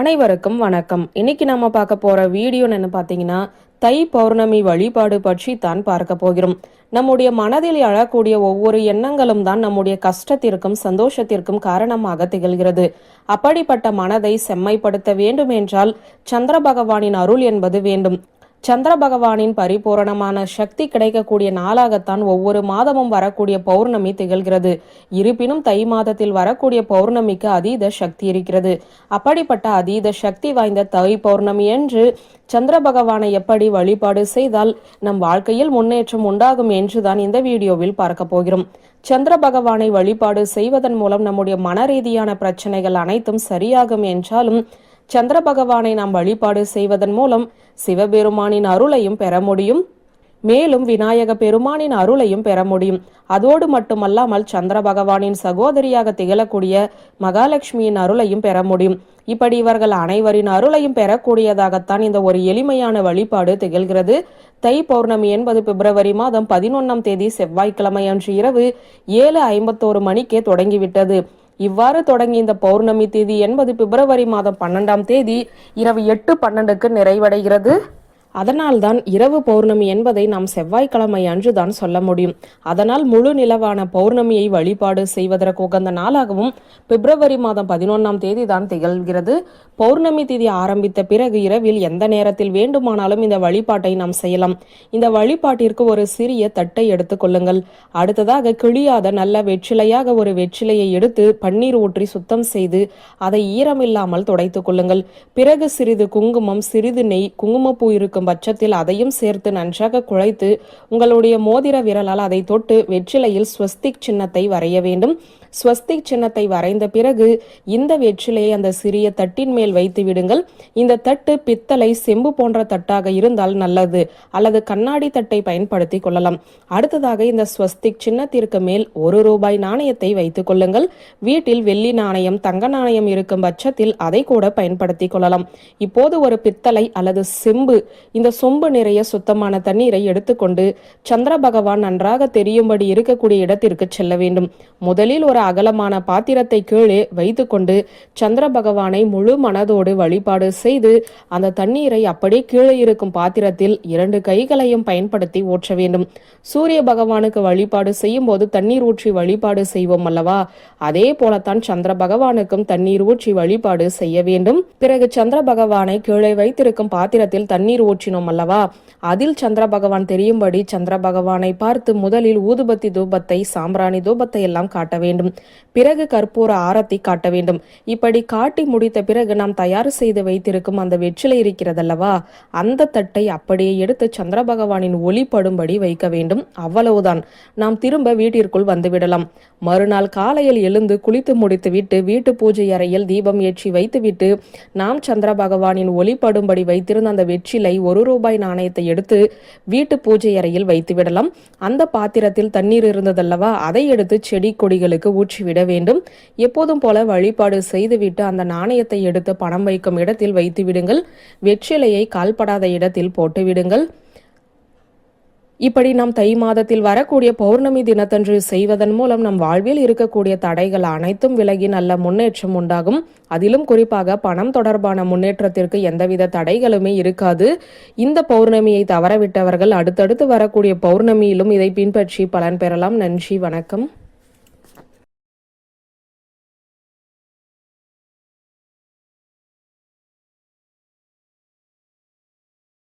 அனைவருக்கும் வணக்கம். இன்னைக்கு நம்ம பார்க்க போற வீடியோ என்ன பார்த்தீங்கன்னா தை பௌர்ணமி வழிபாடு பற்றி தான் பார்க்க போகிறோம். நம்முடைய மனதில் எழக்கூடிய ஒவ்வொரு எண்ணங்களும் தான் நம்முடைய கஷ்டத்திற்கும் சந்தோஷத்திற்கும் காரணமாக திகழ்கிறது. அப்படிப்பட்ட மனதை செம்மைப்படுத்த வேண்டும் என்றால் சந்திர பகவானின் அருள் என்பது வேண்டும். சந்திர பகவானின் பரிபூரணமான சக்தி கிடைக்கக்கூடிய நாளாகத்தான் ஒவ்வொரு மாதமும் வரக்கூடிய பௌர்ணமி திகழ்கிறது. இருப்பினும் தை மாதத்தில் வரக்கூடிய பௌர்ணமிக்கு அதீத சக்தி இருக்கிறது. அப்படிப்பட்ட அதீத சக்தி வாய்ந்த தை பௌர்ணமி என்று சந்திர பகவானை எப்படி வழிபாடு செய்தால் நம் வாழ்க்கையில் முன்னேற்றம் உண்டாகும் என்றுதான் இந்த வீடியோவில் பார்க்க போகிறோம். சந்திர பகவானை வழிபாடு செய்வதன் மூலம் நம்முடைய மன ரீதியான பிரச்சனைகள் அனைத்தும் சரியாகும் என்றாலும் சந்திர பகவானை நாம் வழிபாடு செய்வதன் மூலம் சிவபெருமானின் அருளையும் பெற முடியும். மேலும் விநாயக பெருமானின் அருளையும் பெற முடியும். அதோடு மட்டுமல்லாமல் சந்திர பகவானின் சகோதரியாக திகழக்கூடிய மகாலட்சுமியின் அருளையும் பெற முடியும். இப்படி இவர்கள் அனைவரின் அருளையும் பெறக்கூடியதாகத்தான் இந்த ஒரு எளிமையான வழிபாடு திகழ்கிறது. தை பௌர்ணமி என்பது பிப்ரவரி மாதம் பதினொன்றாம் தேதி செவ்வாய்க்கிழமை அன்று இரவு ஏழு ஐம்பத்தோரு மணிக்கே தொடங்கிவிட்டது. இவ்வாறு தொடங்கி இந்த பௌர்ணமி தேதி என்பது பிப்ரவரி மாதம் பன்னெண்டாம் தேதி இரவு எட்டு பன்னெண்டுக்கு நிறைவடைகிறது. அதனால்தான் இரவு பௌர்ணமி என்பதை நாம் செவ்வாய்க்கிழமை அன்றுதான் சொல்ல முடியும். அதனால் முழு நிலவான பௌர்ணமியை வழிபாடு செய்வதற்கு உகந்த நாளாகவும் பிப்ரவரி மாதம் பதினொன்றாம் தேதி தான் திகழ்கிறது. பௌர்ணமி தேதி ஆரம்பித்த பிறகு இரவில் எந்த நேரத்தில் வேண்டுமானாலும் இந்த வழிபாட்டை நாம் செய்யலாம். இந்த வழிபாட்டிற்கு ஒரு சிறிய தட்டை எடுத்துக் கொள்ளுங்கள். அடுத்ததாக கிழியாத நல்ல வெற்றிலையாக ஒரு வெற்றிலையை எடுத்து பன்னீர் ஊற்றி சுத்தம் செய்து அதை ஈரமில்லாமல் துடைத்துக் கொள்ளுங்கள். பிறகு சிறிது குங்குமம் சிறிது நெய் குங்குமப்பூ இருக்கும் இருக்கும் பட்சத்தில் அதையும் சேர்த்து நன்றாக குழைத்து உங்களுடைய மோதிர விரலால் அதை தொட்டு வெற்றிலையில் ஸ்வஸ்திக் சின்னத்தை வரைய வேண்டும். ஸ்வஸ்திக் சின்னத்தை வரைந்த பிறகு இந்த வெற்றிலையை அந்த சிறிய தட்டின் மேல் வைத்து விடுங்கள். இந்த தட்டு பித்தளை செம்பு போன்ற தட்டாக இருந்தால் நல்லது. அல்லது கண்ணாடி தட்டை பயன்படுத்தி கொள்ளலாம். அடுத்ததாக இந்த ஸ்வஸ்திக் சின்னத்திற்கு மேல் ஒரு ரூபாய் நாணயத்தை வைத்துக் கொள்ளுங்கள். வீட்டில் வெள்ளி நாணயம் தங்க நாணயம் இருக்கும் பட்சத்தில் அதை கூட பயன்படுத்தி கொள்ளலாம். இப்போது ஒரு பித்தளை அல்லது செம்பு இந்த சொம்பு நிறைய சுத்தமான தண்ணீரை எடுத்துக்கொண்டு சந்திர பகவான் நன்றாக தெரியும்படி இருக்கக்கூடிய இடத்திற்கு செல்ல வேண்டும். முதலில் ஒரு அகலமான பாத்திரத்தை கீழே வைத்துக்கொண்டு சந்திர பகவானை முழு மனதோடு வழிபாடு செய்து அந்த தண்ணீரை அப்படியே கீழே இருக்கும் பாத்திரத்தில் இரண்டு கைகளையும் பயன்படுத்தி ஊற்ற வேண்டும். சூரிய பகவானுக்கு வழிபாடு செய்யும் போது தண்ணீர் ஊற்றி வழிபாடு செய்வோம் அல்லவா? அதே போலத்தான் சந்திர பகவானுக்கும் தண்ணீர் ஊற்றி வழிபாடு செய்ய வேண்டும். பிறகு சந்திர பகவானை கீழே வைத்திருக்கும் பாத்திரத்தில் தண்ணீர் ஊற்றினோம் அல்லவா? அதில் சந்திர பகவான் தெரியும்படி சந்திர பகவானை பார்த்து முதலில் ஊதுபத்தி தூபத்தை சாம்பிராணி தூபத்தை எல்லாம் காட்ட வேண்டும். பிறகு கற்பூர ஆரத்தை காட்ட வேண்டும். இப்படி காட்டி முடித்த பிறகு நாம் தயார் செய்து வைத்திருக்கும் அந்த வெற்றிலை இருக்கிறதல்லவா? அந்த தட்டை அப்படியே எடுத்து சந்திர பகவானின் ஒளிப்படும்படி வைக்க வேண்டும். அவ்வளவுதான். நாம் திரும்ப வீட்டிற்குள் வந்துவிடலாம். மறுநாள் காலையில் எழுந்து குளித்து முடித்துவிட்டு வீட்டு பூஜை அறையில் தீபம் ஏற்றி வைத்துவிட்டு நாம் சந்திர பகவானின் ஒளிப்படும்படி வைத்திருந்த அந்த வெற்றிலை ஒரு ரூபாய் நாணயத்தை எடுத்து வீட்டு பூஜை அறையில் வைத்துவிடலாம். அந்த பாத்திரத்தில் தண்ணீர் இருந்ததல்லவா? அதை எடுத்து செடி கொடிகளுக்கு ஊற்றிவிட வேண்டும். எப்போதும் போல வழிபாடு செய்துவிட்டு அந்த நாணயத்தை எடுத்து பணம் வைக்கும் இடத்தில் வைத்து விடுங்கள். வெற்றிலையை கால்படாத இடத்தில் போட்டுவிடுங்கள் இப்படி நாம் தை மாதத்தில் வரக்கூடிய பௌர்ணமி தினத்தன்று செய்வதன் மூலம் நம் வாழ்வில் இருக்கக்கூடிய தடைகள் அனைத்தும் விலகி நல்ல முன்னேற்றம் உண்டாகும். அதிலும் குறிப்பாக பணம் தொடர்பான முன்னேற்றத்திற்கு எந்தவித தடைகளுமே இருக்காது. இந்த பௌர்ணமியை தவறவிட்டவர்கள் அடுத்தடுத்து வரக்கூடிய பௌர்ணமியிலும் இதை பின்பற்றி பலன் பெறலாம். நன்றி வணக்கம்.